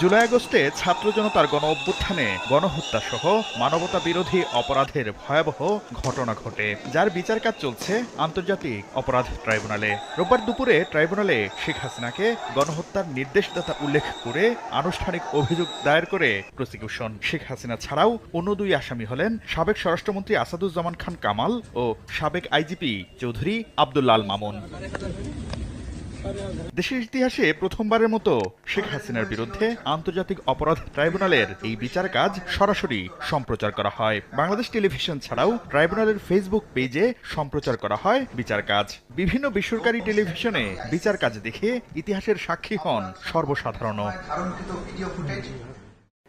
জুলাই আগস্টে ছাত্র জনতার গণ অভ্যুত্থানে গণহত্যা সহ মানবতা বিরোধী অপরাধের ভয়াবহ ঘটনা ঘটে, যার বিচার কাজ চলছে আন্তর্জাতিক অপরাধ ট্রাইব্যুনালে। রোববার দুপুরে ট্রাইব্যুনালে শেখ হাসিনাকে গণহত্যার নির্দেশদাতা উল্লেখ করে আনুষ্ঠানিক অভিযোগ দায়ের করে প্রসিকিউশন। শেখ হাসিনা ছাড়াও অন্য দুই আসামি হলেন সাবেক স্বরাষ্ট্রমন্ত্রী আসাদুজ্জামান খান কামাল ও সাবেক আইজিপি চৌধুরী আব্দুল্লাল মামুন। দেশের ইতিহাসে প্রথমবারের মতো শেখ হাসিনার বিরুদ্ধে আন্তর্জাতিক অপরাধ ট্রাইব্যুনালের এই বিচার কাজ সরাসরি সম্প্রচার করা হয়। বাংলাদেশ টেলিভিশন ছাড়াও ট্রাইব্যুনালের ফেসবুক পেজে সম্প্রচার করা হয় বিচার কাজ। বিভিন্ন বেসরকারি টেলিভিশনে বিচার কাজ দেখে ইতিহাসের সাক্ষী হন সর্বসাধারণ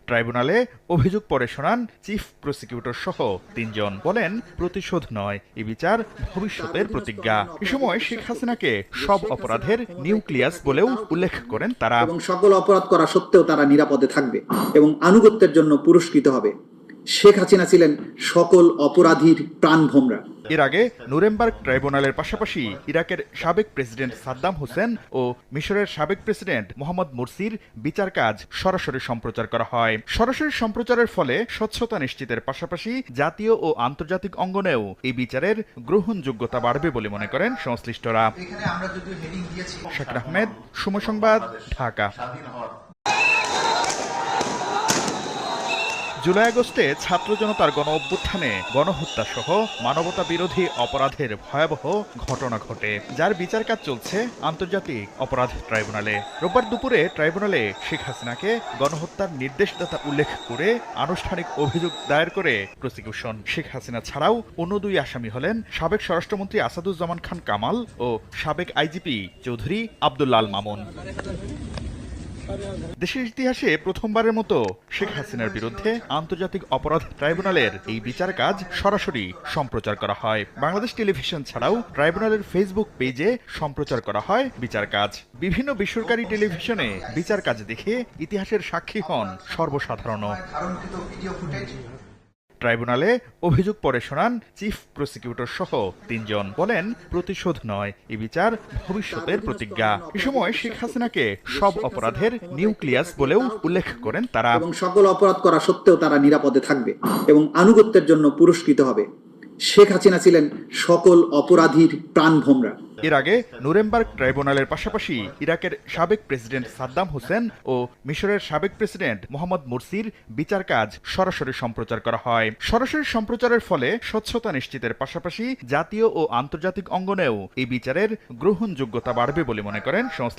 ট্রাইব্যুনালে অভিযোগ পরে শোনান চিফ প্রসিকিউটর সহ তিনজন। বলেন, প্রতিশোধ নয় এই বিচার ভবিষ্যতের প্রতিজ্ঞা। এ সময় শেখ হাসিনাকে সব অপরাধের নিউক্লিয়াস বলেও উল্লেখ করেন তারা। এবং সকল অপরাধ করা সত্ত্বেও তারা নিরাপদে থাকবে এবং আনুগত্যের জন্য পুরস্কৃত হবে। শেখ হাসিনা ছিলেন সকল অপরাধীর প্রাণভোমরা এর আগে নুরেমবার্গ ট্রাইব্যুনালের পাশাপাশি ইরাকের সাবেক প্রেসিডেন্ট সাদ্দাম হোসেন ও মিশরের সাবেক প্রেসিডেন্ট মোহাম্মদ মুরসির বিচার কাজ সরাসরি সম্প্রচার করা হয়। সরাসরি সম্প্রচারের ফলে স্বচ্ছতা নিশ্চিতের পাশাপাশি জাতীয় ও আন্তর্জাতিক অঙ্গনেও এই বিচারের গ্রহণযোগ্যতা বাড়বে বলে মনে করেন সংশ্লিষ্টরা। শাকির আহমেদ সময় সংবাদ ঢাকা। জুলাই আগস্টে ছাত্র জনতার গণ অভ্যুত্থানে গণহত্যা সহ মানবতা বিরোধী অপরাধের ভয়াবহ ঘটনা ঘটে, যার বিচার কাজ চলছে আন্তর্জাতিক অপরাধ ট্রাইব্যুনালে। রোববার দুপুরে ট্রাইব্যুনালে শেখ হাসিনাকে গণহত্যার নির্দেশদাতা উল্লেখ করে আনুষ্ঠানিক অভিযোগ দায়ের করে প্রসিকিউশন। শেখ হাসিনা ছাড়াও অন্য দুই আসামি হলেন সাবেক স্বরাষ্ট্রমন্ত্রী আসাদুজ্জামান খান কামাল ও সাবেক আইজিপি চৌধুরী আব্দুল্লাল মামুন। দেশের ইতিহাসে প্রথমবারের মতো শেখ হাসিনার বিরুদ্ধে আন্তর্জাতিক অপরাধ ট্রাইব্যুনালের এই বিচার কাজ সরাসরি সম্প্রচার করা হয়। বাংলাদেশ টেলিভিশন ছাড়াও ট্রাইব্যুনালের ফেসবুক পেজে সম্প্রচার করা হয় বিচার কাজ। বিভিন্ন বেসরকারি টেলিভিশনে বিচার কাজ দেখে ইতিহাসের সাক্ষী হন সর্বসাধারণ ট্রাইব্যুনালে অভিযোগ পরে শোনান চিফ প্রসিকিউটর সহ তিনজন। বলেন প্রতিশোধ নয় এ বিচার ভবিষ্যতের প্রতিজ্ঞা। এ সময় শেখ হাসিনাকে সব অপরাধের নিউক্লিয়াস বলেও উল্লেখ করেন তারা। এবং সকল অপরাধ করা সত্ত্বেও তারা নিরাপদে থাকবে এবং আনুগত্যের জন্য পুরস্কৃত হবে। শেখ হাসিনা ছিলেন সকল অপরাধীর প্রাণভোমরা এর আগে নুরেমবার্গ ট্রাইব্যুনালের পাশাপাশি ইরাকের সাবেক প্রেসিডেন্ট সাদ্দাম হোসেন ও মিশরের সাবেক প্রেসিডেন্ট মোহাম্মদ মুরসির বিচার কাজ সরাসরি সম্প্রচার করা হয়। সরাসরি সম্প্রচারের ফলে স্বচ্ছতা নিশ্চিতের পাশাপাশি জাতীয় ও আন্তর্জাতিক অঙ্গনেও এই বিচারের গ্রহণযোগ্যতা বাড়বে বলে মনে করেন সংশ্লিষ্ট